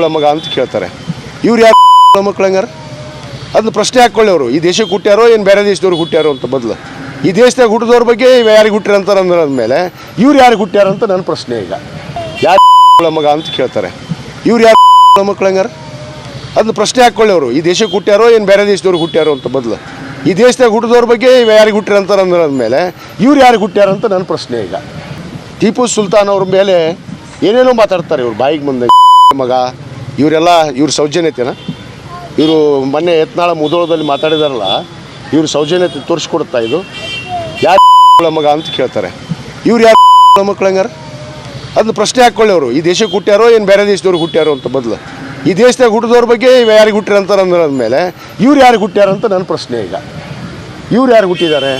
ಮಗ ಅಂತ ಕೇಳ್ತಾರೆ. ಇವ್ರು ಯಾರು ಮಕ್ಳು ಹಂಗಾರ? ಅದನ್ನ ಪ್ರಶ್ನೆ ಹಾಕ್ಕೊಳ್ಳಿ ಅವರು. ಈ ದೇಶಕ್ಕೆ ಹುಟ್ಟ್ಯಾರೋ ಏನು ಬೇರೆ ದೇಶದವ್ರು ಹುಟ್ಟ್ಯಾರೋ ಅಂತ ಬದಲು. ಈ ದೇಶದಾಗ ಹುಟ್ಟಿದವ್ರ ಬಗ್ಗೆ ಇವ ಯಾರಿಗೆ ಹುಟ್ಟಿರ ಅಂತಾರೆ ಅಂದ್ಮೇಲೆ ಇವ್ರು ಯಾರಿಗೆ ಹುಟ್ಟ್ಯಾರ ಅಂತ ನನ್ನ ಪ್ರಶ್ನೆ ಈಗ. ಯಾರು ಮಗ ಅಂತ ಕೇಳ್ತಾರೆ. ಇವ್ರು ಯಾರು ಮಕ್ಳು ಹಂಗಾರ? ಅದನ್ನ ಪ್ರಶ್ನೆ ಹಾಕ್ಕೊಳ್ಳಿ ಅವರು. ಈ ದೇಶಕ್ಕೆ ಹುಟ್ಟ್ಯಾರೋ ಏನು ಬೇರೆ ದೇಶದವ್ರು ಹುಟ್ಟ್ಯಾರೋ ಅಂತ ಬದಲು. ಈ ದೇಶದಾಗ ಹುಟ್ಟಿದವ್ರ ಬಗ್ಗೆ ಇವ ಯಾರಿಗೆ ಹುಟ್ಟಿರ ಅಂತಾರೆ ಅಂದ್ಮೇಲೆ ಇವ್ರು ಯಾರಿಗೆ ಹುಟ್ಟ್ಯಾರ ಅಂತ ನನ್ನ ಪ್ರಶ್ನೆ ಈಗ. ಟಿಪ್ಪು ಸುಲ್ತಾನ್ ಅವ್ರ ಮೇಲೆ ಏನೇನೋ ಮಾತಾಡ್ತಾರೆ ಇವ್ರು. ಬಾಯಿಗೆ ಮುಂದೆ ಮಗ, ಇವರೆಲ್ಲ ಇವ್ರ ಸೌಜನ್ಯತೆನ? ಇವರು ಮೊನ್ನೆ ಯತ್ನಾಳ ಮುದೋಳದಲ್ಲಿ ಮಾತಾಡಿದಾರಲ್ಲ, ಇವ್ರ ಸೌಜನ್ಯತೆ ತೋರಿಸ್ಕೊಡುತ್ತಾ ಇದು ಯಾರು ಮಗ ಅಂತ ಕೇಳ್ತಾರೆ. ಇವ್ರು ಯಾರು ಮಕ್ಳು ಹಂಗಾರ? ಅದನ್ನ ಪ್ರಶ್ನೆ ಹಾಕ್ಕೊಳ್ಳಿ ಅವರು. ಈ ದೇಶಕ್ಕೆ ಹುಟ್ಟ್ಯಾರೋ, ಏನು ಬೇರೆ ದೇಶದವ್ರು ಹುಟ್ಟ್ಯಾರೋ ಅಂತ ಬದಲು ಈ ದೇಶದಾಗ ಹುಟ್ಟಿದವ್ರ ಬಗ್ಗೆ ಯಾರಿಗೆ ಹುಟ್ಟಿರ ಅಂತಾರೆ ಅಂದ್ಮೇಲೆ, ಇವ್ರು ಯಾರಿಗೆ ಹುಟ್ಟ್ಯಾರ ಅಂತ ನನ್ನ ಪ್ರಶ್ನೆ ಈಗ. ಇವ್ರು ಯಾರು ಹುಟ್ಟಿದ್ದಾರೆ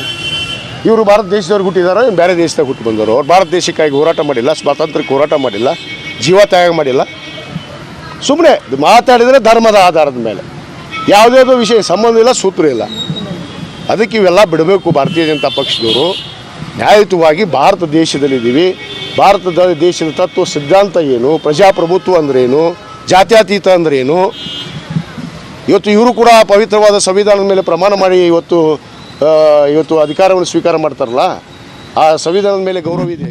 ಇವರು ಭಾರತ ದೇಶದವ್ರಿಗೆ ಹುಟ್ಟಿದಾರೋ, ಏನು ಬೇರೆ ದೇಶದಾಗ ಹುಟ್ಟು ಬಂದವರು ಅವ್ರು ಭಾರತ ದೇಶಕ್ಕಾಗಿ ಹೋರಾಟ ಮಾಡಿಲ್ಲ, ಸ್ವಾತಂತ್ರ್ಯಕ್ಕೆ ಹೋರಾಟ ಮಾಡಿಲ್ಲ, ಜೀವ ತ್ಯಾಗ ಮಾಡಿಲ್ಲ. ಸುಮ್ಮನೆ ಮಾತಾಡಿದರೆ ಧರ್ಮದ ಆಧಾರದ ಮೇಲೆ. ಯಾವುದೇ ವಿಷಯ, ಸಂಬಂಧ ಇಲ್ಲ, ಸೂತ್ರ ಇಲ್ಲ. ಅದಕ್ಕೆ ಇವೆಲ್ಲ ಬಿಡಬೇಕು ಭಾರತೀಯ ಜನತಾ ಪಕ್ಷದವರು. ನ್ಯಾಯಯುತವಾಗಿ ಭಾರತ ದೇಶದಲ್ಲಿದ್ದೀವಿ. ಭಾರತದ ದೇಶದ ತತ್ವ ಸಿದ್ಧಾಂತ ಏನು? ಪ್ರಜಾಪ್ರಭುತ್ವ ಅಂದ್ರೇನು ಜಾತ್ಯತೀತ ಅಂದ್ರೇನು ಇವತ್ತು ಇವರು ಕೂಡ ಪವಿತ್ರವಾದ ಸಂವಿಧಾನದ ಮೇಲೆ ಪ್ರಮಾಣ ಮಾಡಿ ಇವತ್ತು ಇವತ್ತು ಅಧಿಕಾರವನ್ನು ಸ್ವೀಕಾರ ಮಾಡ್ತಾರಲ್ಲ? ಆ ಸಂವಿಧಾನದ ಮೇಲೆ ಗೌರವ ಇದೆ